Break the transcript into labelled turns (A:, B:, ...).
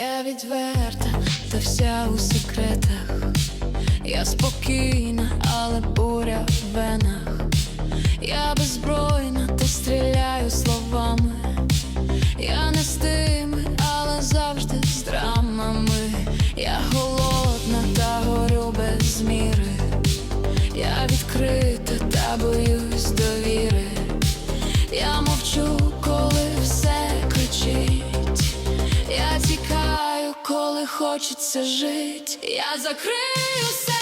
A: Я відверта та вся у секретах. Я спокійна, але буря в венах. Я беззбройна, та стріляю словами. Я не з тими, але завжди з драмами. Я голодна та горю без міри. Я відкрита та боюсь довіри. Хочеться жить. Я закрию себе